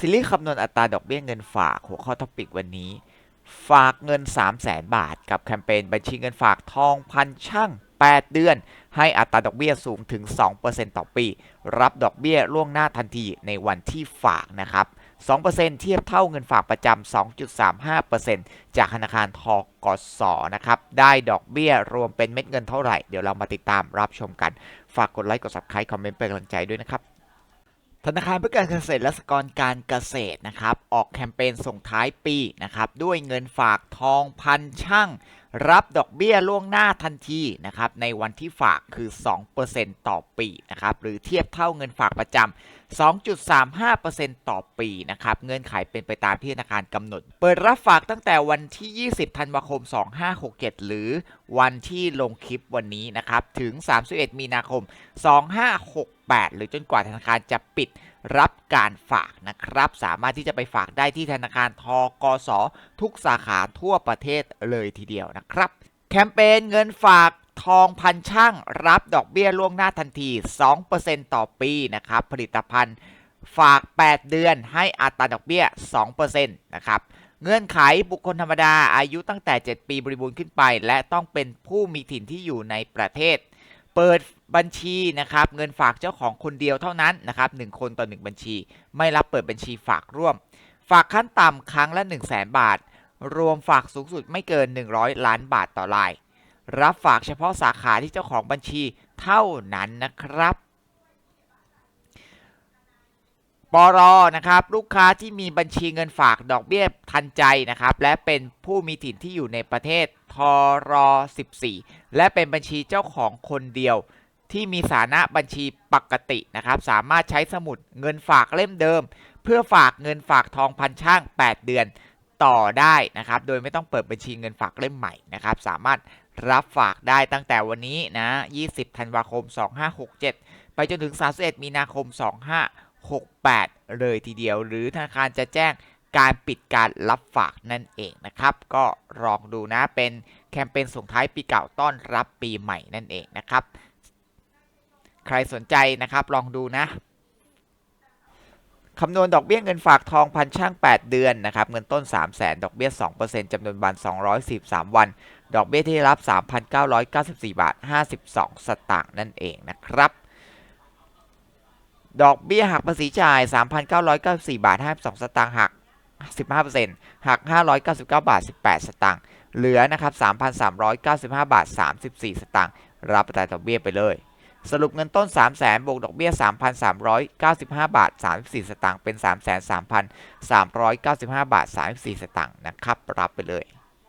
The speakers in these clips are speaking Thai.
ซีรีส์คำนวณอัตราดอกเบี้ยเงินฝากหัวข้อท็อปิกวันนี้ ฝากเงิน 3 0 0แสนบาท กับแคมเปญบัญชีเงินฝากทองพันช่าง 8 เดือน ให้อัตราดอกเบี้ยสูงถึง 2%ต่อปี รับดอกเบี้ยล่วงหน้าทันทีในวันที่ฝากนะครับ 2%เทียบเท่าเงินฝากประจำ 2.35%จากธนาคารทกสนะครับ ได้ดอกเบี้ยรวมเป็นเม็ดเงินเท่าไหร่ เดี๋ยวเรามาติดตามรับชมกัน ฝากกดไลค์ กด subscribe คอมเมนต์เป็นกำลังใจด้วยนะครับ ธนาคารเพื่อการเกษตรและสหกรณ์การเกษตรนะครับ ออกแคมเปญส่งท้ายปีนะครับ ด้วยเงินฝากทองพันช่างรับดอกเบี้ยล่วงหน้าทันทีนะครับ ในวันที่ฝากคือ 2%ต่อปีนะครับ หรือเทียบเท่าเงินฝากประจำ 2.35%ต่อปีนะครับ เงื่อนไขเป็นไปตามที่ธนาคารกำหนด เปิดรับฝากตั้งแต่วันที่ 20 ธันวาคม 2567 หรือวันที่ลงคลิปวันนี้นะครับ ถึง 31 มีนาคม 2568 หรือจนกว่าธนาคารจะปิดรับการฝากนะครับ สามารถที่จะไปฝากได้ที่ธนาคารทกส ทุกสาขาทั่วประเทศเลยทีเดียวนะครับ แคมเปญเงินฝาก ทองพันช่างรับดอกเบี้ยล่วงหน้าทันที 2%ต่อปีนะครับ ผลิตภัณฑ์ฝาก 8 เดือนให้อัตราดอกเบี้ย 2%นะครับเงื่อนไขบุคคลธรรมดาอายุตั้งแต่ 7 ปีบริบูรณ์ขึ้นไป และต้องเป็นผู้มีถิ่นที่อยู่ในประเทศ เปิดบัญชีนะครับ เงินฝากเจ้าของคนเดียวเท่านั้นนะครับ1คนต่อ 1 บัญชี ไม่รับเปิดบัญชีฝากร่วม ฝากขั้นต่ำครั้งละ 1 0 0 0 0แบาท รวมฝากสูงสุดไม่เกิน 100 ล้านบาทต่อราย รับฝากเฉพาะสาขาที่เจ้าของบัญชีเท่านั้นนะครับปรนะครับลูกค้าที่มีบัญชีเงินฝากดอกเบี้ยทันใจนะครับ และเป็นผู้มีถิ่นที่อยู่ในประเทศทร14 และเป็นบัญชีเจ้าของคนเดียว ที่มีฐานะบัญชีปกตินะครับ สามารถใช้สมุดเงินฝากเล่มเดิม เพื่อฝากเงินฝากทองพันช่าง 8 เดือนต่อได้นะครับ โดยไม่ต้องเปิดบัญชีเงินฝากเล่มใหม่นะครับ สามารถ รับฝากได้ตั้งแต่วันนี้นะ 20 ธันวาคม 2567 ไปจนถึง 31 มีนาคม 2568 เลยทีเดียว หรือธนาคารจะแจ้งการปิดการรับฝากนั่นเองนะครับ ก็ลองดูนะ เป็นแคมเปญส่งท้ายปีเก่าต้อนรับปีใหม่นั่นเองนะครับ ใครสนใจนะครับ ลองดูนะคำนวณดอกเบี้ยเงินฝากทองพันช่าง 8 เดือนนะครับ เงินต้น 3 0 0 0 0 0 ดอกเบี้ย 2%จำนวนวัน 243 วัน ดอกเบี้ยที่ได้รับ 3,994 บาท 52 สตางค์นั่นเองนะครับ ดอกเบี้ยหักภาษีจ่าย 3,994 บาท 52 สตางค์หัก 15%หัก 599 บาท 18 สตางค์ เหลือนะครับ 3,395 บาท 34 สตางค์ รับอัตราดอกเบี้ยไปเลย สรุปเงินต้น3 0 0 0 0 0บวกดอกเบี้ย 3,395 บาท 34 สตางค์ เป็น 3,395 บาท 34 สตางค์ นะครับ รับไปเลย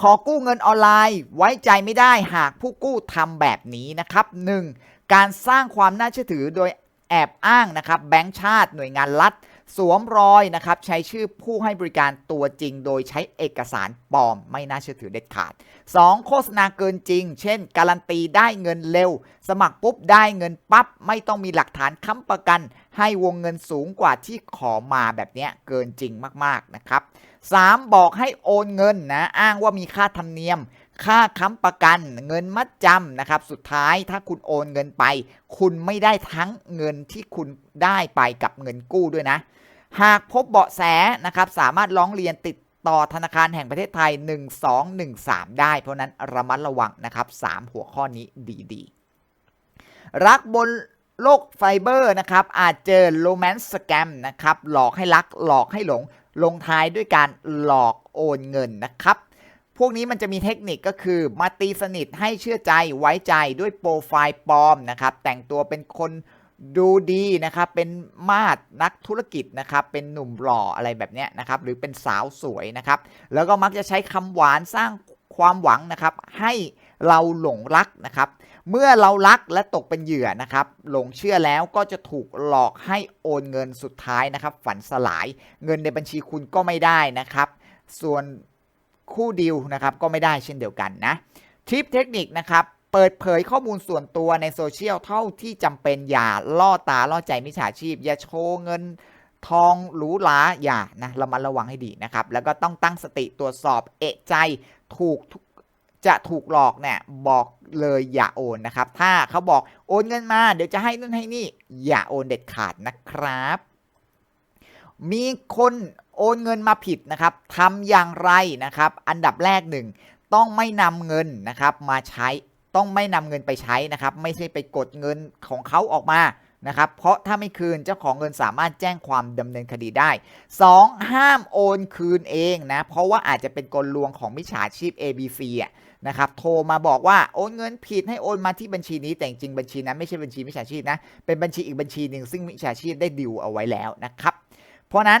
ขอกู้เงินออนไลน์ไว้ใจไม่ได้หากผู้กู้ทำแบบนี้นะครับ 1. การสร้างความน่าเชื่อถือโดยแอบอ้างนะครับแบงก์ชาติหน่วยงานรัฐ สวมรอยนะครับใช้ชื่อผู้ให้บริการตัวจริง โดยใช้เอกสารปลอมไม่น่าเชื่อถือเด็ดขาด 2. โฆษณาเกินจริง เช่น การันตีได้เงินเร็ว สมัครปุ๊บได้เงินปั๊บ ไม่ต้องมีหลักฐานค้ำประกัน ให้วงเงินสูงกว่าที่ขอมาแบบนี้เกินจริงมากๆนะครับ 3. บอกให้โอนเงินนะอ้างว่ามีค่าธรรมเนียมค่าค้ำประกันเงินมัดจำนะครับ สุดท้ายถ้าคุณโอนเงินไป คุณไม่ได้ทั้งเงินที่คุณได้ไปกับเงินกู้ด้วยนะ หากพบเบาะแสนะครับสามารถร้องเรียนติดต่อธนาคารแห่งประเทศไทย 1213 ได้ เพราะนั้นระมัดระวังนะครับ 3 หัวข้อนี้ดีๆ รักบนโลกไฟเบอร์นะครับ อาจเจอโ o แมนต์สแกมนะครับ หลอกให้รักหลอกให้หลง ลงท้ายด้วยการหลอกโอนเงินนะครับ พวกนี้มันจะมีเทคนิคก็คือมาตีสนิทให้เชื่อใจไว้ใจด้วยโปรไฟล์ปลอมนะครับ แต่งตัวเป็นคน ดูดีนะครับ เป็นมาดนักธุรกิจนะครับ เป็นหนุ่มหล่ออะไรแบบเนี้ยนะครับ หรือเป็นสาวสวยนะครับ แล้วก็มักจะใช้คำหวานสร้างความหวังนะครับ ให้เราหลงรักนะครับ เมื่อเรารักและตกเป็นเหยื่อนะครับ หลงเชื่อแล้วก็จะถูกหลอกให้โอนเงินสุดท้ายนะครับ ฝันสลาย เงินในบัญชีคุณก็ไม่ได้นะครับ ส่วนคู่ดิวนะครับก็ไม่ได้เช่นเดียวกันนะทิปเทคนิคนะครับ เปิดเผยข้อมูลส่วนตัวในโซเชียลเท่าที่จำเป็นอย่าล่อตาล่อใจมิจฉาชีพ อย่าโชว์เงินทองหรูหราอย่านะระมัดระวังให้ดีนะครับ แล้วก็ต้องตั้งสติตรวจสอบเอะใจถูกทุกจะถูกหลอกเนี่ยบอกเลยอย่าโอนนะครับ ถ้าเขาบอกโอนเงินมา เดี๋ยวจะให้นู่นให้นี่ อย่าโอนเด็ดขาดนะครับ มีคนโอนเงินมาผิดนะครับทำอย่างไรนะครับ อันดับแรกหนึ่งต้องไม่นำเงินนะครับมาใช้ ต้องไม่นำเงินไปใช้นะครับ ไม่ใช่ไปกดเงินของเขาออกมานะครับ เพราะถ้าไม่คืนเจ้าของเงินสามารถแจ้งความดำเนินคดีได้ 2. ห้ามโอนคืนเองนะ เพราะว่าอาจจะเป็นกลลวงของมิจฉาชีพ ABC อะนะครับ โทรมาบอกว่าโอนเงินผิดให้โอนมาที่บัญชีนี้ แต่จริงบัญชีนั้นไม่ใช่บัญชีมิจฉาชีพนะ เป็นบัญชีอีกบัญชีหนึ่งซึ่งมิจฉาชีพได้ดิวเอาไว้แล้วนะครับ เพราะนั้น